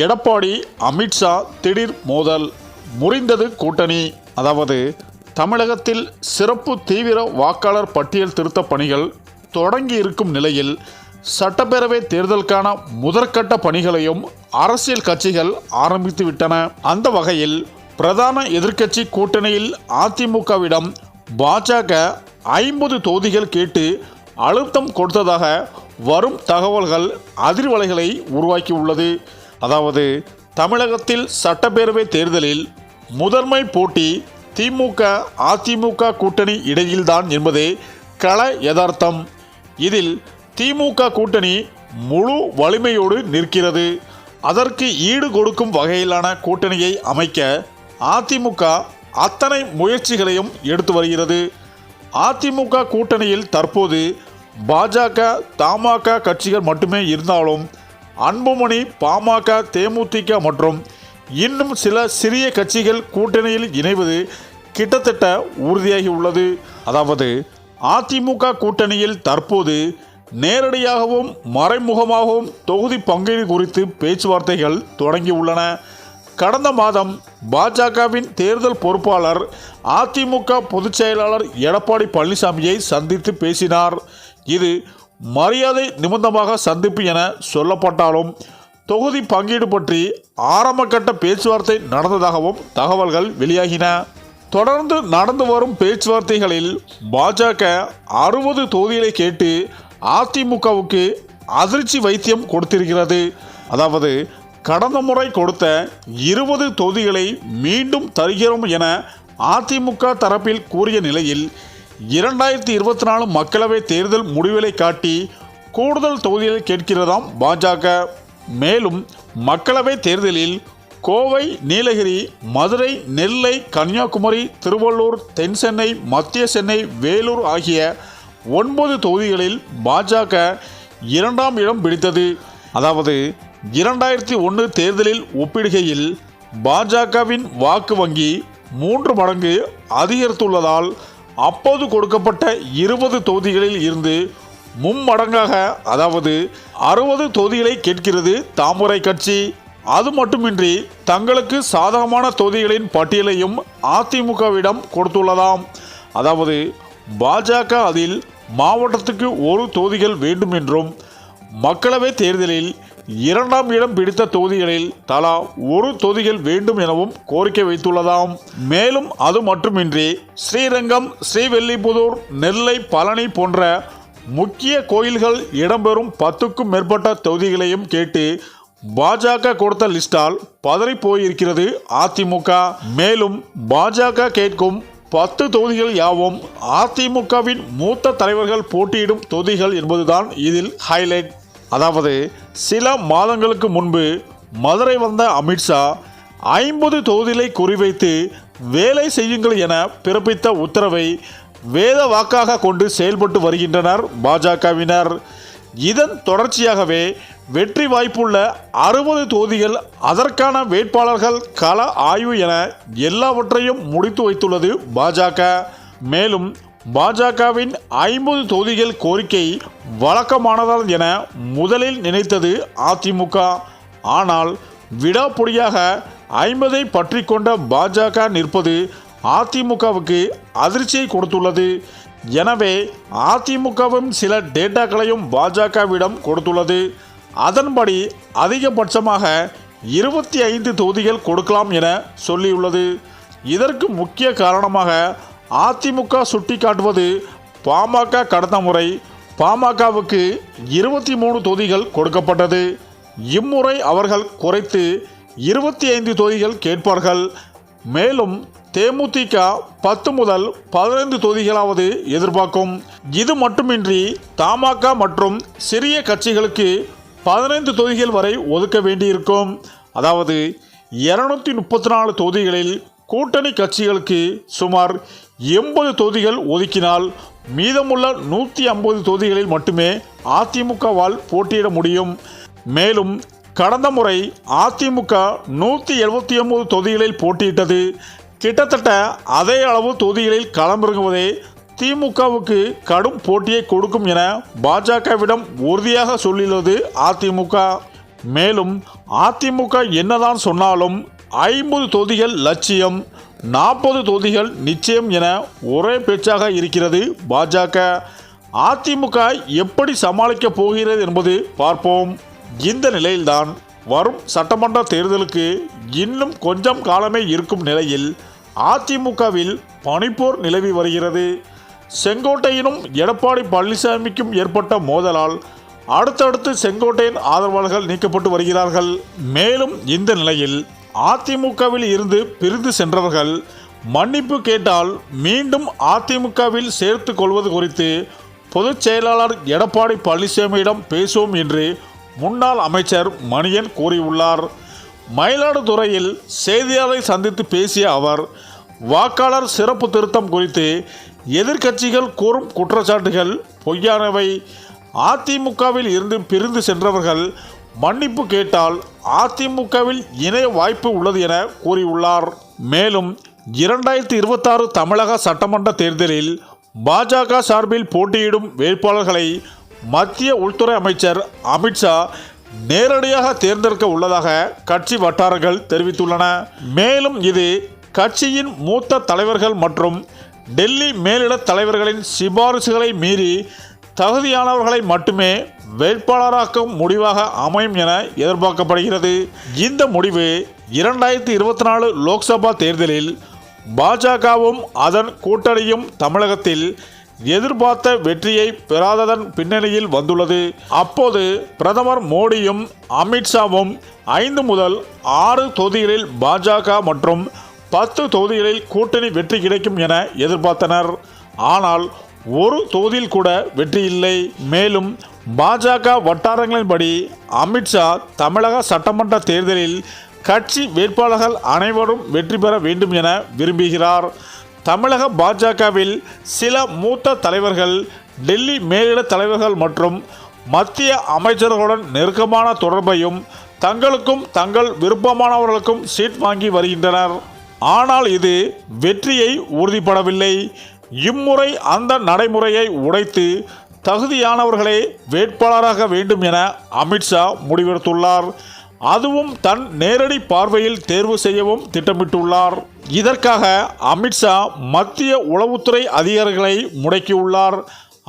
எடப்பாடி அமித்ஷா திடீர் மோதல். முறிந்தது கூட்டணி. அதாவது தமிழகத்தில் சிறப்பு தீவிர வாக்காளர் பட்டியல் திருத்த பணிகள் தொடங்கி இருக்கும் நிலையில் சட்டப்பேரவை தேர்தலுக்கான முதற்கட்ட பணிகளையும் அரசியல் கட்சிகள் ஆரம்பித்துவிட்டன அந்த வகையில் பிரதான எதிர்க்கட்சி கூட்டணியில் அதிமுகவிடம் பாஜக ஐம்பது தொகுதிகள் கேட்டு அழுத்தம் கொடுத்ததாக வரும் தகவல்கள் அதிர்வலைகளை உருவாக்கியுள்ளது. அதாவது தமிழகத்தில் சட்டப்பேரவை தேர்தலில் முதன்மை போட்டி திமுக அதிமுக கூட்டணி இடையில்தான் என்பதே கள யதார்த்தம். இதில் திமுக கூட்டணி முழு வலிமையோடு நிற்கிறது. அதற்கு ஈடு கொடுக்கும் வகையிலான கூட்டணியை அமைக்க அதிமுக அத்தனை முயற்சிகளையும் எடுத்து வருகிறது. அதிமுக கூட்டணியில் தற்போது பாஜக தமாக கட்சிகள் மட்டுமே இருந்தாலும் அன்புமணி பாமக தேமுதிக மற்றும் இன்னும் சில சிறிய கட்சிகள் கூட்டணியில் இணைவது கிட்டத்தட்ட உறுதியாகி உள்ளது. அதாவது அதிமுக கூட்டணியில் தற்போது நேரடியாகவும் மறைமுகமாகவும் தொகுதி பங்கீடு குறித்து பேச்சுவார்த்தைகள் தொடங்கியுள்ளன கடந்த மாதம் பாஜகவின் தேர்தல் பொறுப்பாளர் அதிமுக பொதுச் செயலாளர் எடப்பாடி பழனிசாமியை சந்தித்து பேசினார். இது மரியாதை நிமித்தமாக சந்திப்பு என சொல்லப்பட்டாலும் தொகுதி பங்கீடு பற்றி ஆரம்பகட்ட பேச்சுவார்த்தை நடந்ததாகவும் தகவல்கள் வெளியாகின. தொடர்ந்து நடந்து வரும் பேச்சுவார்த்தைகளில் பாஜக அறுபது தொகுதிகளை கேட்டு அதிமுகவுக்கு அதிர்ச்சி வைத்தியம் கொடுத்திருக்கிறது. அதாவது கடந்த முறை கொடுத்த இருபது தொகுதிகளை மீண்டும் தருகிறோம் என அதிமுக தரப்பில் கூறிய நிலையில் இரண்டாயிரத்தி இருபத்தி நாலு மக்களவை தேர்தல் முடிவுகளை காட்டி கூடுதல் தொகுதிகளை கேட்கிறதாம் பாஜக. மேலும் மக்களவை தேர்தலில் கோவை நீலகிரி மதுரை நெல்லை கன்னியாகுமரி திருவள்ளூர் தென் சென்னை மத்திய சென்னை வேலூர் ஆகிய ஒன்பது தொகுதிகளில் பாஜக இரண்டாம் இடம் பிடித்தது. அதாவது இரண்டாயிரத்தி ஒன்று தேர்தலில் ஒப்பிடுகையில் பாஜகவின் வாக்கு வங்கி மூன்று மடங்கு அதிகரித்துள்ளதால் அப்போது கொடுக்கப்பட்ட இருபது தொகுதிகளில் இருந்து மும்மடங்காக அதாவது அறுபது தொகுதிகளை கேட்கிறது தாமரை கட்சி. அது மட்டுமின்றி தங்களுக்கு சாதகமான தொகுதிகளின் பட்டியலையும் அதிமுகவிடம் கொடுத்துள்ளதாம். அதாவது பாஜக அதில் மாவட்டத்துக்கு ஒரு தொகுதிகள் வேண்டும் என்றும் மக்களவை தேர்தலில் இரண்டாம் இடம் பிடித்த தொகுதிகளில் தலா ஒரு தொகுதிகள் வேண்டும் எனவும் கோரிக்கை வைத்துள்ளதாம். மேலும் அது மட்டுமின்றி ஸ்ரீரங்கம் ஸ்ரீவெல்லிபுதூர் நெல்லை பழனி போன்ற முக்கிய கோயில்கள் இடம்பெறும் பத்துக்கும் மேற்பட்ட தொகுதிகளையும் கேட்டு பாஜக கொடுத்த லிஸ்டால் பதறி போயிருக்கிறது அதிமுக. மேலும் பாஜக கேட்கும் பத்து தொகுதிகள் யாவும் அதிமுகவின் மூத்த தலைவர்கள் போட்டியிடும் தொகுதிகள் என்பதுதான் இதில் ஹைலைட் அதாவது சில மாதங்களுக்கு முன்பு மதுரை வந்த அமித்ஷா ஐம்பது தொகுதிகளை குறிவைத்து வேலை செய்யுங்கள் என பிறப்பித்த உத்தரவை வேத வாக்காக கொண்டு செயல்பட்டு வருகின்றனர் பாஜகவினர். இதன் தொடர்ச்சியாகவே வெற்றி வாய்ப்புள்ள அறுபது தொகுதிகள் அதற்கான வேட்பாளர்கள் கள ஆய்வு என எல்லாவற்றையும் முடித்து வைத்துள்ளது பாஜக. மேலும் பாஜகவின் ஐம்பது தொகுதிகள் கோரிக்கை வழக்கமானதால் என முதலில் நினைத்தது அதிமுக. ஆனால் விடாப்புடியாக ஐம்பதை பற்றி கொண்ட பாஜக நிற்பது அதிமுகவுக்கு அதிர்ச்சியை கொடுத்துள்ளது. எனவே அதிமுகவும் சில டேட்டாக்களையும் பாஜகவிடம் கொடுத்துள்ளது. அதன்படி அதிகபட்சமாக இருபத்தி ஐந்து தொகுதிகள் கொடுக்கலாம் என சொல்லியுள்ளது. இதற்கு முக்கிய காரணமாக அதிமுக சுட்டிக்காட்டுவது பாமக கடந்த முறை பாமகவுக்கு இருபத்தி மூணு தொகுதிகள் கொடுக்கப்பட்டது. இம்முறை அவர்கள் குறைத்து இருபத்தி ஐந்து தொகுதிகள் கேட்பார்கள். மேலும் தேமுதிக பத்து முதல் பதினைந்து தொகுதிகளாவது எதிர்பார்க்கும். இது மட்டுமின்றி தமாக மற்றும் சிறிய கட்சிகளுக்கு பதினைந்து தொகுதிகள் வரை ஒதுக்க வேண்டியிருக்கும். அதாவது இருநூத்தி முப்பத்தி நாலு தொகுதிகளில் கூட்டணி கட்சிகளுக்கு சுமார் எண்பது தொகுதிகள் ஒதுக்கினால் மீதமுள்ள நூற்றி ஐம்பது தொகுதிகளில் மட்டுமே அதிமுகவால் போட்டியிட முடியும். மேலும் கடந்த முறை அதிமுக நூற்றி எழுபத்தி ஒம்பது தொகுதிகளில் போட்டியிட்டது. கிட்டத்தட்ட அதே அளவு தொகுதிகளில் களமிறங்குவதே திமுகவுக்கு கடும் போட்டியை கொடுக்கும் என பாஜகவிடம் உறுதியாக சொல்லியுள்ளது அதிமுக. மேலும் அதிமுக என்னதான் சொன்னாலும் ஐம்பது தொகுதிகள் லட்சியம் நாற்பது தொகுதிகள் நிச்சயம் என ஒரே பேச்சாக இருக்கிறது பாஜக. அதிமுக எப்படி சமாளிக்கப் போகிறது என்பது பார்ப்போம். இந்த நிலையில்தான் வரும் சட்டமன்ற தேர்தலுக்கு இன்னும் கொஞ்சம் காலமே இருக்கும் நிலையில் அதிமுகவில் பனிப்போர் நிலவி வருகிறது. செங்கோட்டையினும் எடப்பாடி பழனிசாமிக்கும் ஏற்பட்ட மோதலால் அடுத்தடுத்து செங்கோட்டையின் ஆதரவாளர்கள் நீக்கப்பட்டு வருகிறார்கள். மேலும் இந்த நிலையில் அதிமுகவில் இருந்து பிரிந்து சென்றவர்கள் மன்னிப்பு கேட்டால் மீண்டும் அதிமுகவில் சேர்த்து கொள்வது குறித்து பொதுச் செயலாளர் எடப்பாடி பழனிசாமியிடம் பேசுவோம் என்று முன்னாள் அமைச்சர் மணியன் கூறியுள்ளார். மயிலாடுதுறையில் செய்தியாளரை சந்தித்து பேசிய அவர் வாக்காளர் சிறப்பு திருத்தம் குறித்து எதிர்க்கட்சிகள் கூறும் குற்றச்சாட்டுகள் பொய்யானவை. அதிமுகவில் இருந்து பிரிந்து சென்றவர்கள் மன்னிப்பு கேட்டால் அதிமுகவில் இணைய வாய்ப்பு உள்ளது என கூறியுள்ளார். மேலும் இரண்டாயிரத்தி இருபத்தாறு தமிழக சட்டமன்ற தேர்தலில் பாஜக சார்பில் போட்டியிடும் வேட்பாளர்களை மத்திய உள்துறை அமைச்சர் அமித்ஷா நேரடியாக தேர்ந்தெடுக்க உள்ளதாக கட்சி வட்டாரங்கள் தெரிவித்துள்ளன. மேலும் இது கட்சியின் மூத்த தலைவர்கள் மற்றும் டெல்லி மேலிட தலைவர்களின் சிபாரிசுகளை மீறி தகுதியானவர்களை மட்டுமே வேட்பாளராக்கும் முடிவாக அமையும் என எதிர்பார்க்கப்படுகிறது. இந்த முடிவு இரண்டாயிரத்தி இருபத்தி நாலு லோக்சபா தேர்தலில் பாஜகவும் அதன் கூட்டணியும் தமிழகத்தில் எதிர்பார்த்த வெற்றியை பெறாததன் பின்னணியில் வந்துள்ளது. அப்போது பிரதமர் மோடியும் அமித்ஷாவும் ஐந்து முதல் ஆறு தொகுதிகளில் பாஜக மற்றும் பத்து தொகுதிகளில் கூட்டணி வெற்றி கிடைக்கும் என எதிர்பார்த்தனர். ஆனால் ஒரு தொகுதியில் கூட வெற்றி இல்லை. மேலும் பாஜக வட்டாரங்களின்படி அமித்ஷா தமிழக சட்டமன்ற தேர்தலில் கட்சி வேட்பாளர்கள் அனைவரும் வெற்றி பெற வேண்டும் என விரும்புகிறார். தமிழக பாஜகவில் சில மூத்த தலைவர்கள் டெல்லி மேலிட தலைவர்கள் மற்றும் மத்திய அமைச்சர்களுடன் நெருக்கமான தொடர்பையும் தங்களுக்கும் தங்கள் விருப்பமானவர்களுக்கும் சீட் வாங்கி வருகின்றனர். ஆனால் இது வெற்றியை உறுதிப்படவில்லை. இம்முறை அந்த நடைமுறையை உடைத்து தகுதியானவர்களே வேட்பாளராக வேண்டும் என அமித்ஷா முடிவெடுத்துள்ளார். அதுவும் தன் நேரடி பார்வையில் தேர்வு செய்யவும் திட்டமிட்டுள்ளார். இதற்காக அமித்ஷா மத்திய உளவுத்துறை அதிகாரிகளை முடக்கியுள்ளார்.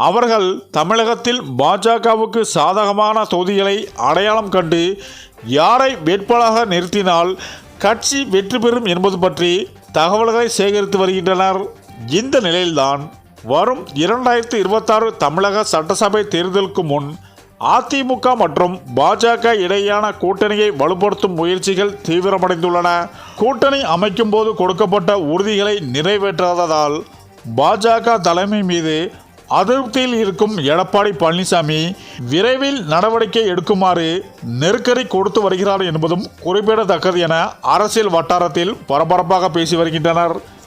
அவர்கள் தமிழகத்தில் பாஜகவுக்கு சாதகமான தொகுதிகளை அடையாளம் கண்டு யாரை வேட்பாளராக நிறுத்தினால் கட்சி வெற்றி பெறும் என்பது பற்றி தகவல்களை சேகரித்து வருகின்றனர். இந்த நிலையில்தான் வரும் இரண்டாயிரத்தி இருபத்தாறு தமிழக சட்டசபை தேர்தலுக்கு முன் அதிமுக மற்றும் பாஜக இடையேயான கூட்டணியை வலுப்படுத்தும் முயற்சிகள் தீவிரமடைந்துள்ளன. கூட்டணி அமைக்கும் போது கொடுக்கப்பட்ட உறுதிகளை நிறைவேற்றாததால் பாஜக தலைமை மீது அதிருப்தியில் இருக்கும் எடப்பாடி பழனிசாமி விரைவில் நடவடிக்கை எடுக்குமாறு நெருக்கடி கொடுத்து வருகிறார் என்பதும் குறிப்பிடத்தக்கது என அரசியல் வட்டாரத்தில் பரபரப்பாக பேசி வருகின்றனர்.